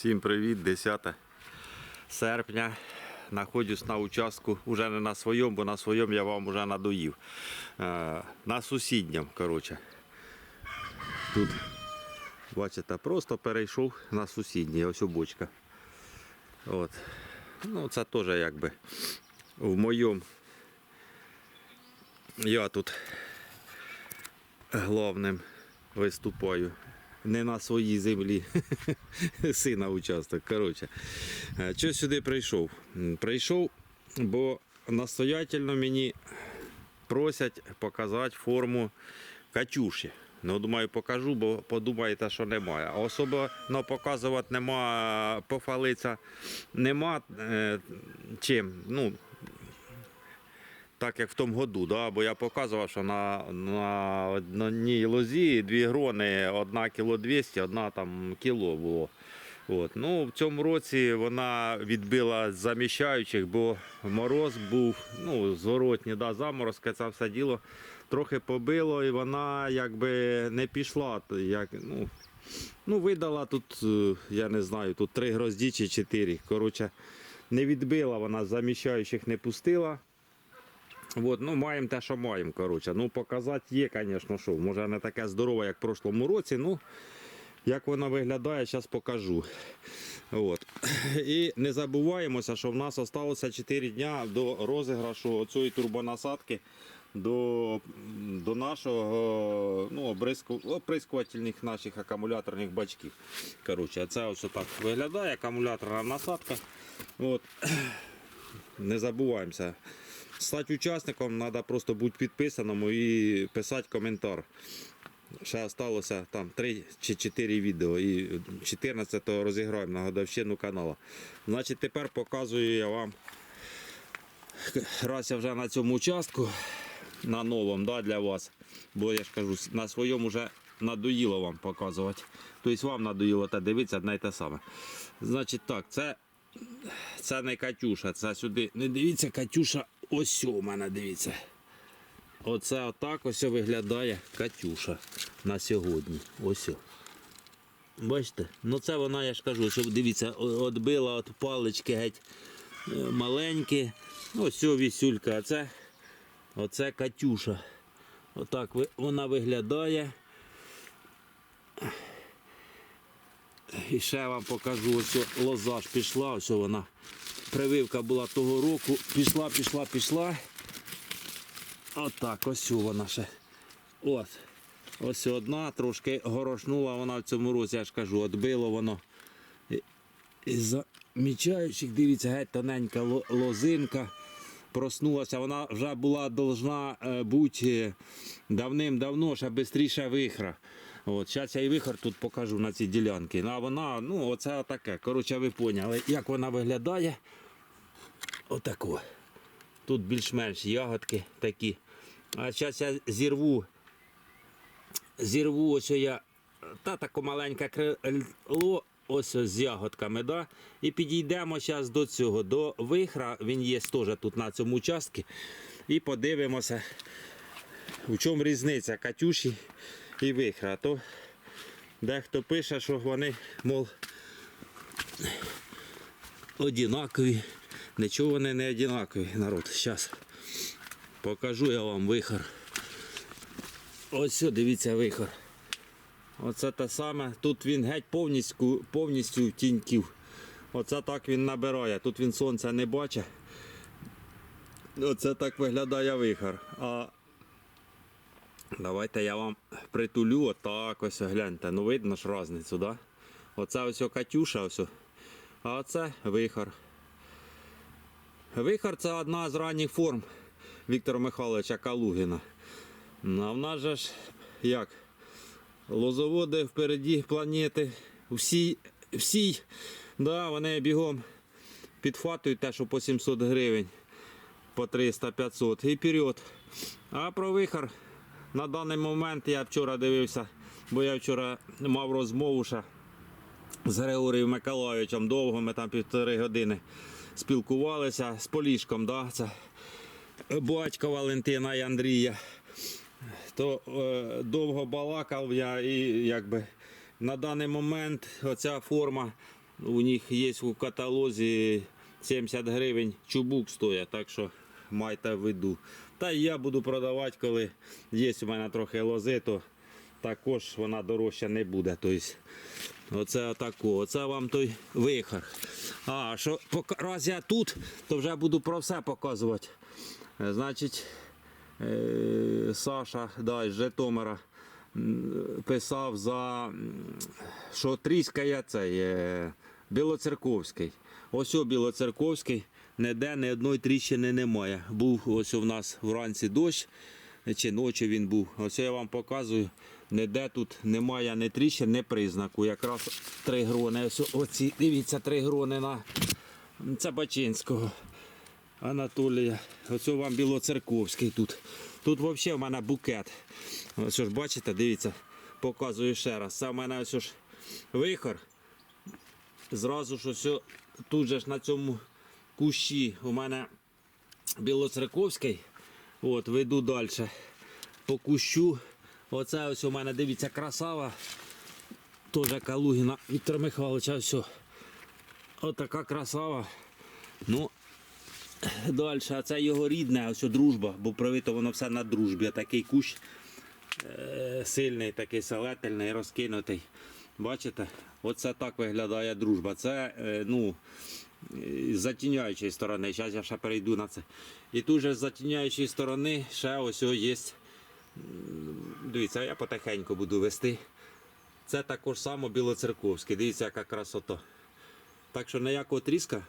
Всім привіт, 10 серпня. Знаходжусь на участку, уже не на своєму, бо на своєму я вам вже надоїв. Е, На сусідньому, коротше. Тут, бачите, просто перейшов на сусідній, ось бочка. От. Ну, це теж якби в моєму. Я тут головним виступаю. Не на своїй землі. Сина участок. Коротше. Е, Чого сюди прийшов? Прийшов, бо настоятельно мені просять показати форму Катюші. Ну, думаю, покажу, бо подумаєте, що немає. А особливо показувати нема, пофалиться нема е, чим. Ну, так як в тому году, да? бо я показував, що на, на одній лозі дві грони, одна кіло 200, одна там кіло було. От. Ну, в цьому році вона відбила заміщаючих, бо мороз був, ну, зворотні, да, заморозки, це все діло трохи побило, і вона якби не пішла. Як, ну, ну, видала тут, е, я не знаю, тут три грозді чи чотири. Коротше, не відбила вона, заміщаючих не пустила. От, ну, маємо те, що маємо. Коротше. Ну, показати є, звісно, що. Може не таке здорове, як в прошлому році. Ну, як вона виглядає, зараз покажу. От. І не забуваємося, що в нас залишилося 4 дня до розіграшу цієї турбонасадки до, до нашого ну, обризку, наших акумуляторних бачків. Коротше, це ось так виглядає акумуляторна насадка. От. Не забуваємося. Стати учасником треба просто бути підписаному і писати коментар. Ще залишилося там 3 чи 4 відео і 14-го розіграємо на годовщину каналу. Значить, тепер показую я вам. Раз я вже на цьому участку, на новому да, для вас. Бо я ж кажу, на своєму вже надоїло вам показувати. Тобто вам надоїло та дивитися одне й те саме. Значить так, це, це не Катюша, це сюди. Не дивіться, Катюша, ось у мене дивіться. Оце отак ось виглядає Катюша на сьогодні. Ось. Бачите? Ну це вона, я ж кажу, що дивіться, відбила от палички геть е, маленькі. Ось о, вісюлька, а це оце Катюша. Отак вона виглядає. І ще вам покажу, ось лоза ж пішла, ось вона. Прививка була того року. Пішла, пішла, пішла. Отак, ось вона ще. От. Ось одна, трошки горошнула вона в цьому році, я ж кажу, відбило воно. Із замічаючих, дивіться, геть тоненька лозинка. Проснулася, вона вже була должна е, бути е, давним-давно, ще швидше вихра. От, зараз я і вихор тут покажу на цій ділянці. Ну, А вона, ну, оце таке. Коротше, ви поняли, як вона виглядає. Отако. Тут більш-менш ягодки такі. А зараз я зірву. Зірву ось я. Та таке маленьке крило, ось з ягодками, да? І підійдемо зараз до цього, до вихра. Він є теж тут на цьому участку. І подивимося, в чому різниця Катюші і вихра. То дехто пише, що вони, мов, одинакові. Нічого вони не одинакові, народ. Зараз покажу я вам вихор. Ось сюди, дивіться вихор. Оце те саме. Тут він геть повністю, повністю тіньків. Оце так він набирає. Тут він сонця не бачить. Оце так виглядає вихор. А давайте я вам притулю отак ось гляньте. Ну видно ж різницю, да? Оце ось Катюша, ось. А оце вихор. Вихор це одна з ранніх форм Віктора Михайловича Калугіна. А в нас же ж як? Лозоводи впереді планети. Всі, всі да, вони бігом підхватують те, що по 700 гривень, по 300-500 і вперед. А про вихор на даний момент я вчора дивився, бо я вчора мав розмову ще з Григорієм Миколайовичем довго, ми там півтори години спілкувалися з Полішком, да? це батько Валентина і Андрія. То е, довго балакав я і якби на даний момент оця форма У них є у каталозі 70 гривень чубук стоїть, так що майте в виду. Та я буду продавати, коли є у мене трохи лози, то також вона дорожча не буде. Тобто, оце отако. Оце вам той вихор. А що раз я тут, то вже буду про все показувати. Е, Значить, е, Саша да, з Житомира писав за що тріскає цей е, Білоцерковський. Ось о Білоцерковський, ніде ні одної тріщини немає. Був ось у нас вранці дощ, чи ночі він був. Ось я вам показую. Ніде тут немає ні тріщин, ні признаку. Якраз три грони. Оці, дивіться, три грони на це Бачинського. Анатолія. Ось вам Білоцерковський тут. Тут взагалі в мене букет. Ось ж бачите, дивіться, показую ще раз. Це в мене ось ж вихор. Зразу ж ось тут же ж на цьому кущі у мене Білоцерковський. От, веду далі по кущу. Оце ось у мене, дивіться, красава. Теж Калугіна Віктора Михайловича. Ось. Отака красава. Ну, Далі, а це його рідне, ось дружба, бо привито воно все на дружбі. Такий кущ е, сильний, такий селетельний, розкинутий. Бачите? Оце так виглядає дружба. Це е, ну, е, з затіняючої сторони. Зараз я ще перейду на це. І тут же з затіняючої сторони ще ось є. Дивіться, я потихеньку буду вести. Це також само білоцерковське. Дивіться, яка красота. Так що ніякого тріска.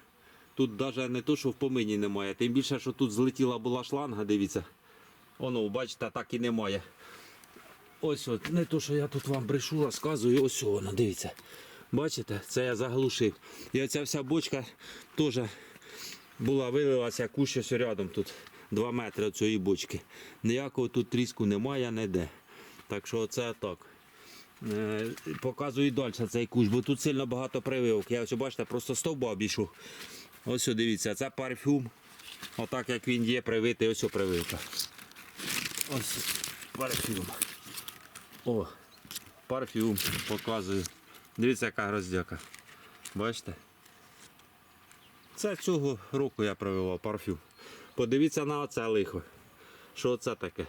Тут навіть не то, що в помині немає. Тим більше, що тут злетіла була шланга, дивіться. Воно, бачите, так і немає. Ось от, не то, що я тут вам брешу, розказую, ось воно, дивіться. Бачите, це я заглушив. І оця вся бочка теж була вилилася кущ рядом тут. 2 метри цієї бочки. Ніякого тут тріску немає ніде. Так що оце так. Е, Показую далі цей кущ, бо тут сильно багато прививок. Я ось бачите, просто стовба обійшов. Ось дивіться, це парфюм. Отак як він є, привитий, ось о прививка. Ось парфюм. О, парфюм показую. Дивіться, яка гроздяка. Бачите? Це цього року я прививав парфюм. Подивіться на оце лихо. Що це таке?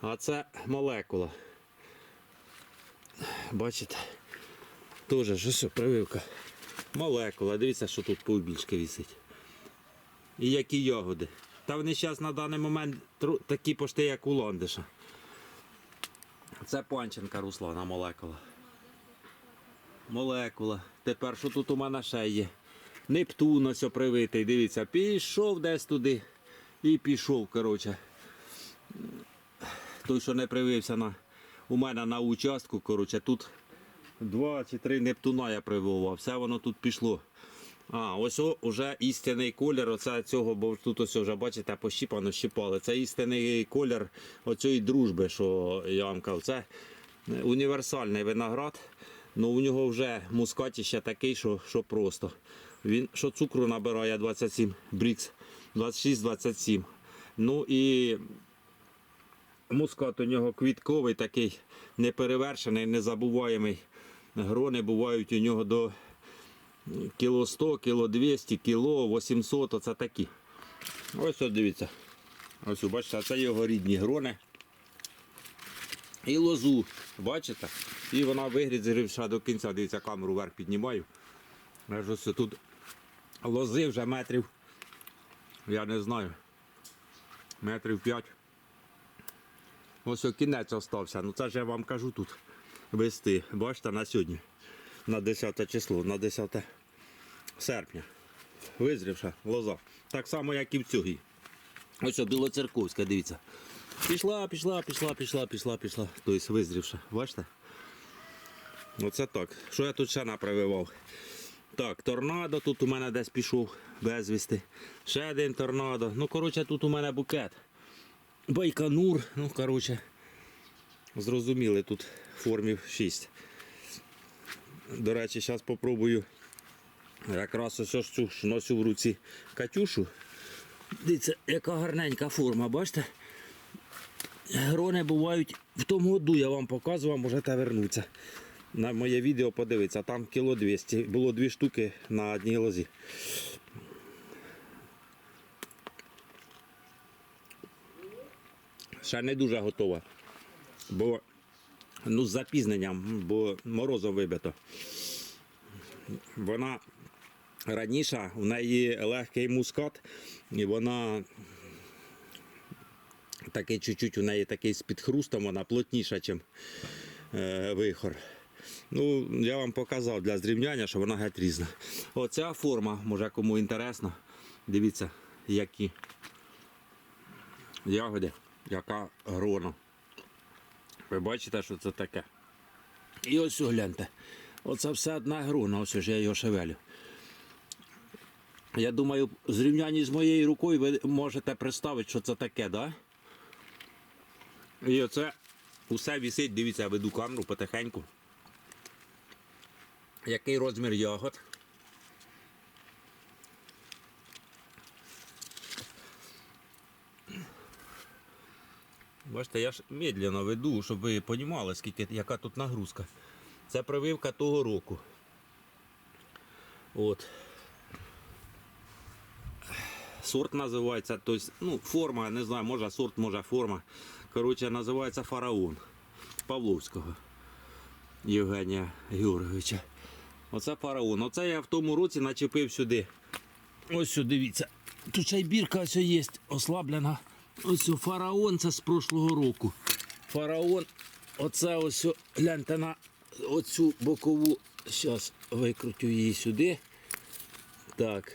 А це молекула. Бачите? Тоже ж ось прививка. Молекула. Дивіться, що тут повбільшки висить. І які ягоди. Та вони зараз на даний момент такі пошти, як у ландиша. Це панченка Руслана молекула. Молекула. Тепер що тут у мене ще є? Нептун ось привитий. Дивіться, пішов десь туди і пішов, коротше. Той, що не привився на, у мене на участку, коротше, тут два чи три нептуна я прививав. Все воно тут пішло. А, ось вже істинний колір оце цього, бо тут ось вже, бачите, пощіпано щіпали. Це істинний колір оцієї дружби, що я вам казав. Це універсальний виноград. Ну у нього вже мускатіще такий, що, що просто. Він що цукру набирає 27 брікс, 26-27. Ну і мускат у нього квітковий такий, неперевершений, незабуваємий. Грони бувають у нього до кіло 100, кіло 200, кіло 800, оце такі. Ось от дивіться. Ось бачите, це його рідні грони. І лозу, бачите? І вона вигрізривша до кінця. Дивіться, камеру вверх піднімаю. Аж ось тут лози вже метрів, я не знаю, метрів 5. Ось кінець остався. Ну це ж я вам кажу тут вести. Бачите, на сьогодні. На 10 число, на 10 серпня. Визрівша лоза. Так само, як і в цьогій. Ось Білоцерковська, дивіться. Пішла, пішла, пішла, пішла, пішла, пішла. Тобто визрівша. Бачите? Оце так. Що я тут ще напрививав? Так, торнадо тут у мене десь пішов безвісти. Ще один торнадо. Ну, коротше, тут у мене букет. Байконур, ну, коротше, зрозуміли, тут формів 6. До речі, зараз спробую якраз ось цю носю в руці Катюшу. Дивіться, яка гарненька форма, бачите? Грони бувають в тому году, я вам показував, можете вернутися. На моє відео подивитися, там кіло 200. Було дві штуки на одній лозі. Ще не дуже готова. Бо ну, з запізненням, бо морозом вибито. Вона раніше, в неї легкий мускат, і вона такий чуть-чуть у неї такий з підхрустом, вона плотніша, ніж е, вихор. Ну, я вам показав для зрівняння, що вона геть різна. Оця форма, може кому інтересно. Дивіться, які ягоди, яка грона. Ви бачите, що це таке? І ось гляньте. Оце все одна грона, ось ж я його шевелю. Я думаю, в зрівнянні з моєю рукою ви можете представити, що це таке, да? І оце усе висить, дивіться, я веду камеру потихеньку. Який розмір ягод? Бачите, я ж медленно веду, щоб ви розуміли, скільки, яка тут нагрузка. Це прививка того року. От. Сорт називається, тобто, ну, форма, не знаю, може сорт, може форма. Коротше, називається фараон Павловського Євгенія Георгійовича. Оце фараон. Оце я в тому році начепив сюди. Ось сюди, дивіться. Тут ще й бірка ось є ослаблена. Ось фараон це з прошлого року. Фараон, оце ось, гляньте на оцю бокову. Зараз викрутю її сюди. Так.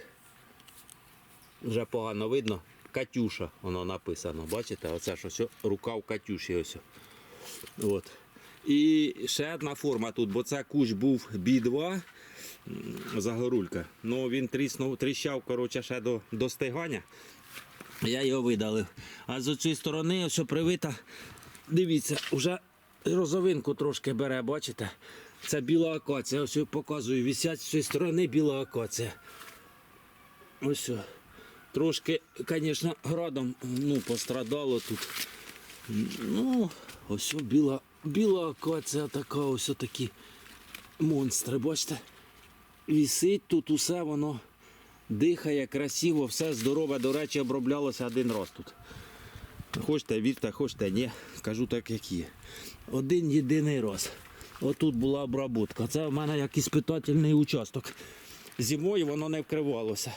Вже погано видно. Катюша, воно написано. Бачите? Оце ж ось рукав Катюші. Ось. От. І ще одна форма тут, бо це кущ був B2 загорулька. Ну він тріснув, тріщав коротше, ще до, стигання. Я його видалив. А з цієї сторони ось привита. Дивіться, вже розовинку трошки бере, бачите? Це біла акація. Ось я показую, висять з цієї сторони біла акація. Ось. Трошки, звісно, градом ну, пострадало тут. Ну, ось біла, біла акація така, ось такі монстри, бачите? Вісить тут усе воно дихає красиво, все здорове, до речі, оброблялося один раз тут. Хочете вірте, хочете ні. Кажу так, як є. Один єдиний раз. Отут була обработка. Це в мене якийсь питательний участок. Зимою воно не вкривалося.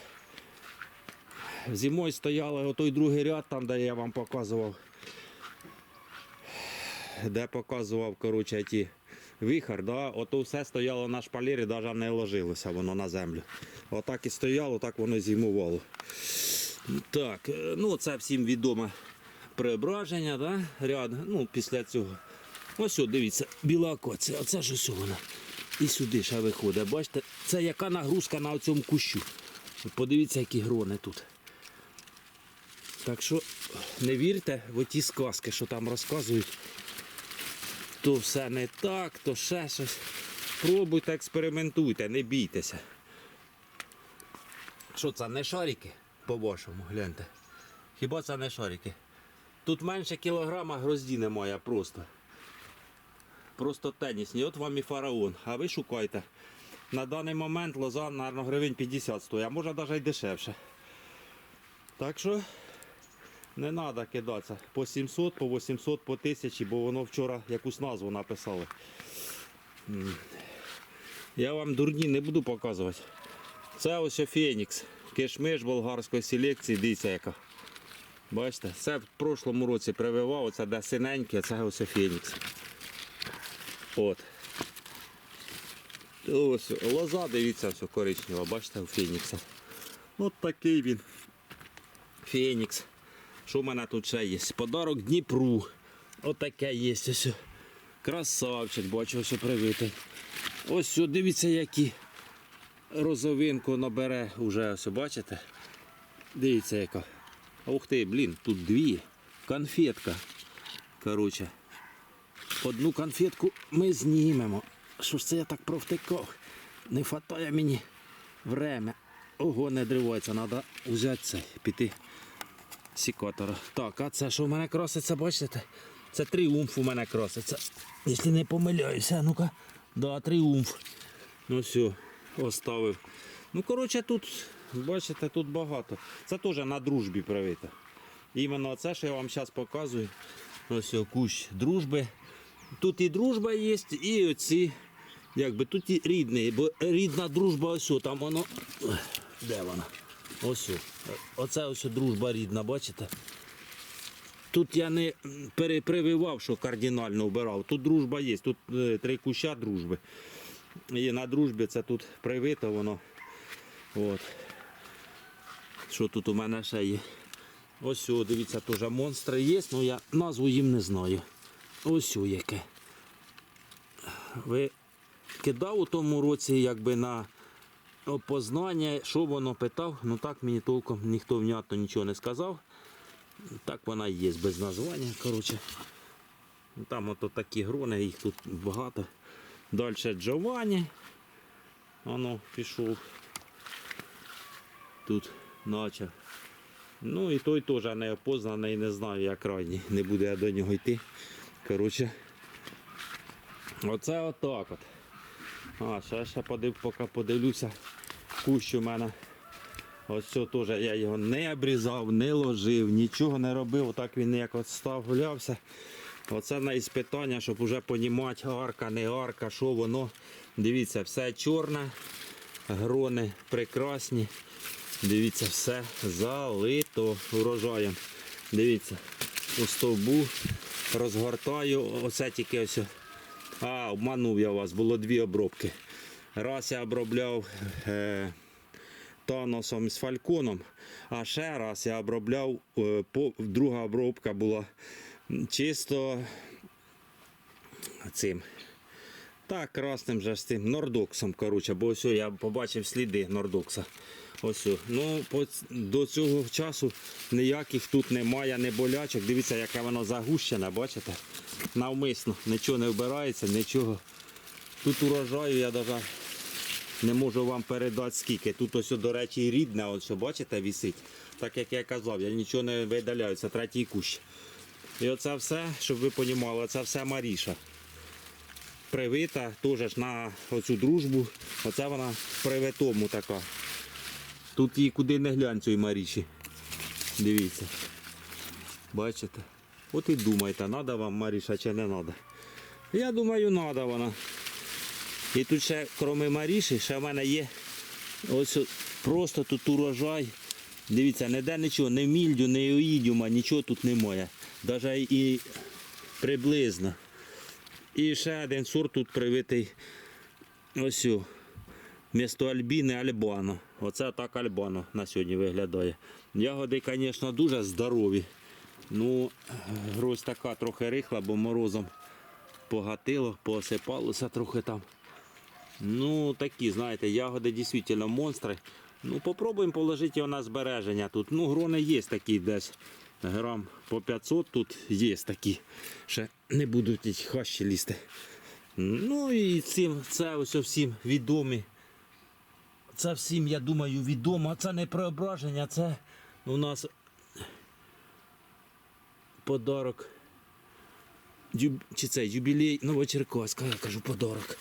Зимою стояли отой другий ряд, там, де я вам показував. Де показував, коротше, ті вихор, да? ото все стояло на шпалері, навіть не ложилося воно на землю. Отак і стояло, так воно зимувало. Так, е, ну це всім відоме преображення, да? ряд, ну, після цього. Ось, о, дивіться, біла акація, оце ж ось вона. І сюди ще виходить. Бачите, це яка нагрузка на цьому кущу. Подивіться, які грони тут. Так що не вірте в ті сказки, що там розказують. То все не так, то ще щось. Пробуйте, експериментуйте, не бійтеся. Що це не шарики? По-вашому, гляньте. Хіба це не шарики? Тут менше кілограма грозді немає просто. Просто тенісні. От вам і фараон. А ви шукайте. На даний момент лоза, мабуть, гривень 50 стоїть, а може навіть дешевше. Так що не треба кидатися по 700, по 800, по 1000, бо воно вчора якусь назву написали. Я вам дурні не буду показувати. Це ось Фенікс. Кишмиш болгарської селекції, дивіться яка. Бачите, це в прошлому році прививав, оце де синеньке, це ось Фенікс. От. Ось лоза, дивіться, все коричнева, бачите, у Фенікса. От такий він. Фенікс. Що в мене тут ще є? Подарок Дніпру. Отаке є. Красавчик, бачу, ось привитий. Ось дивіться, які розовинку набере вже ось, бачите? Дивіться яка. Ух ти, блін, тут дві. Конфетка. Коротше. Одну конфетку ми знімемо. Що ж це я так провтикав? Не вистачає мені время. Ого, не дривається, треба взяти цей, піти сікатора. Так, а це що в мене краситься, бачите? Це тріумф у мене краситься. Якщо не помиляюся, ну-ка, Да, тріумф. Ну все, оставив. Ну, коротше, тут, бачите, тут багато. Це теж на дружбі привито. Іменно це, що я вам зараз показую. Ось кущ дружби. Тут і дружба є, і оці, якби тут і рідний, бо рідна дружба ось там воно. Де вона? Ось. Оце ось дружба рідна, бачите? Тут я не перепрививав, що кардинально вбирав. Тут дружба є, тут е, три куща дружби. І на дружбі це тут привито воно. От. Що тут у мене ще є? Ось, о, дивіться, теж монстри є, але я назву їм не знаю. Ось о, яке. Ви кидав у тому році якби на опознання, що воно питав, ну так мені толком ніхто внятно нічого не сказав. Так вона і є без названня. коротше. Там ото такі грони, їх тут багато. Далі Джованні. Воно пішов. Тут наче. Ну і той теж не опознаний, не знаю, як крайній. Не буду я до нього йти. Коротше. Оце отак от. А, ще, ще подив, поки подивлюся. Кущ у мене. Ось це теж я його не обрізав, не ложив, нічого не робив. Отак він як от став гулявся. Оце на іспитання, щоб вже розуміти, арка, не арка, що воно. Дивіться, все чорне, грони прекрасні. Дивіться, все залито урожаєм. Дивіться, у стовбу розгортаю. Оце тільки ось. А, обманув я вас, було дві обробки. Раз я обробляв е, таносом з фальконом, а ще раз я обробляв, е, по, друга обробка була чисто цим. Так, красним же з цим нордоксом, коротше, бо ось я побачив сліди нордокса. Ось. Ну, до цього часу ніяких тут немає, не болячок. Дивіться, яке воно загущене, бачите? Навмисно, нічого не вбирається, нічого. Тут урожаю я навіть не можу вам передати скільки. Тут ось, до речі, рідне, ось, бачите, висить. Так як я казав, я нічого не видаляю, це третій кущ. І оце все, щоб ви розуміли, це все Маріша. Привита теж на оцю дружбу. Оце вона привитому така. Тут її куди не глянь цієї Маріші. Дивіться. Бачите? От і думайте, треба вам Маріша чи не треба. Я думаю, треба вона. І тут ще, крім Маріші, ще в мене є ось просто тут урожай. Дивіться, ніде нічого, ні мільдю, ні оїдіума, нічого тут немає. Навіть і приблизно. І ще один сорт тут привитий. Ось. о, Місто Альбіни Альбано. Оце так Альбано на сьогодні виглядає. Ягоди, звісно, дуже здорові. Ну, грозь така трохи рихла, бо морозом погатило, посипалося трохи там. Ну, такі, знаєте, ягоди дійсно монстри. Ну, попробуємо положити його на збереження тут. Ну, грони є такі десь. Грам по 500 тут є такі. Ще не будуть хащі лізти. Ну і цим, це ось всім відомі. Це всім, я думаю, відомо. Це не преображення, це у нас подарок. Дю- Чи це юбілей Новочеркаська, я кажу подарок.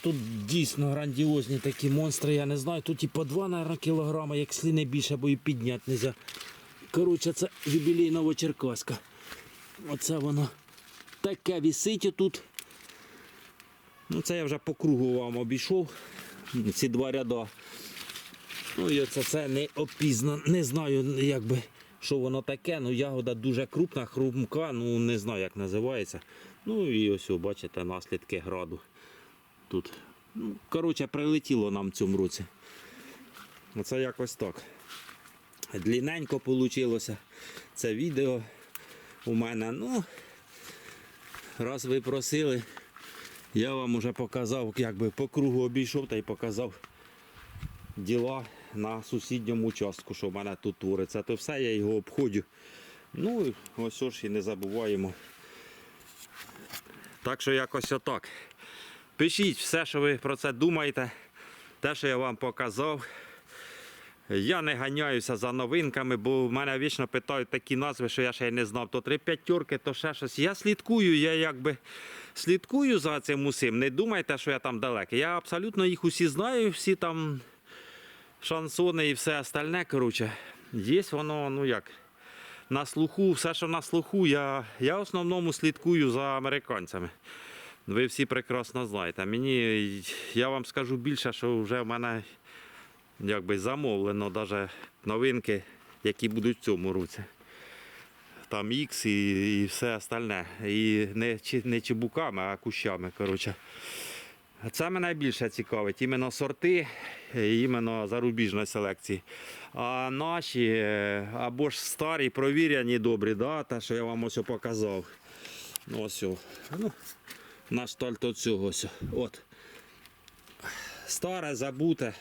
Тут дійсно грандіозні такі монстри, я не знаю. Тут і по 2 наверное, кілограми, як не більше, бо і підняти не можна. Коротше, це юбілей Новочеркаська. Оце воно таке висить тут. Ну, це я вже по кругу вам обійшов. Ці два ряда. Ну і оце це не опізно. Не знаю, як би, що воно таке. Ну, ягода дуже крупна, хрумка, ну не знаю, як називається. Ну і ось, бачите, наслідки граду. Тут. Ну, коротше, прилетіло нам в цьому році. Оце якось так. Длінненько вийшло це відео у мене. Ну, раз ви просили, я вам вже показав, якби по кругу обійшов та й показав діла на сусідньому участку, що в мене тут твориться. То все, я його обходжу. Ну, ось ж і не забуваємо. Так що якось отак. Пишіть все, що ви про це думаєте. Те, що я вам показав. Я не ганяюся за новинками, бо в мене вічно питають такі назви, що я ще й не знав. То три п'ятерки, то ще щось. Я слідкую, я якби слідкую за цим усім. Не думайте, що я там далекий. Я абсолютно їх усі знаю, всі там шансони і все остальне. Коротше, є воно, ну як, на слуху, все, що на слуху, я, я в основному слідкую за американцями. Ви всі прекрасно знаєте. Мені, я вам скажу більше, що вже в мене якби замовлено навіть новинки, які будуть в цьому році. Там X і, і все остальне. І не, не чебуками, а кущами. Коротше. Це мене більше цікавить. Іменно сорти, іменно зарубіжної селекції. А наші е, або ж старі, провіряні, добрі, да, те, що я вам ось показав. Ось. Ну, на штальт цього ось. От. Старе, забуте.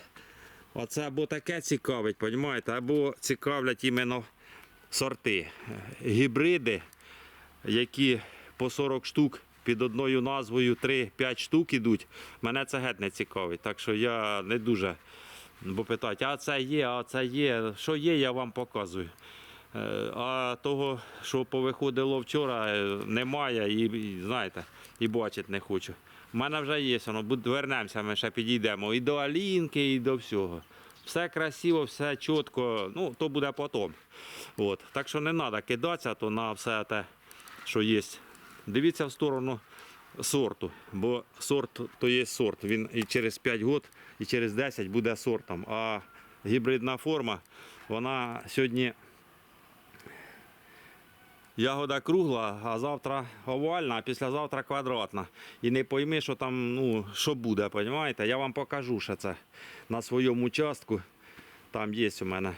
Оце або таке цікавить, понімаєте, або цікавлять іменно сорти, гібриди, які по 40 штук під одною назвою 3-5 штук ідуть. Мене це геть не цікавить. Так що я не дуже. Бо питають, а це є, а це є. Що є, я вам показую. Е, А того, що повиходило вчора, е, немає і знаєте, і бачити не хочу. У мене вже є, воно, вернемося, ми ще підійдемо і до Алінки, і до всього. Все красиво, все чітко, ну, то буде потім. От. Так що не треба кидатися то на все те, що є. Дивіться в сторону сорту, бо сорт то є сорт. Він і через 5 років, і через 10 буде сортом. А гібридна форма, вона сьогодні ягода кругла, а завтра овальна, а післязавтра квадратна. І не пойми, що там, ну, що буде, розумієте? Я вам покажу ще це на своєму участку. Там є у мене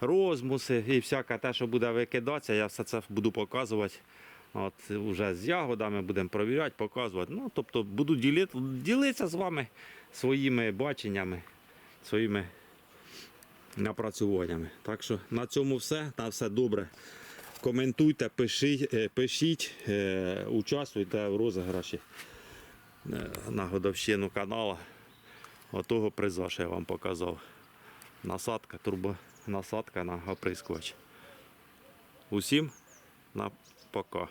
розмуси і всяке те, що буде викидатися, я все це буду показувати. От вже з ягодами будемо провіряти, показувати. Ну, тобто буду ділити, ділитися з вами своїми баченнями, своїми напрацюваннями. Так що на цьому все. На все добре. Коментуйте, пишіть, е, пишіть е, участвуйте в розіграші е, на годовщину каналу. Отого приза, що я вам показав. Насадка, турбонасадка на оприскувач. Усім на пока.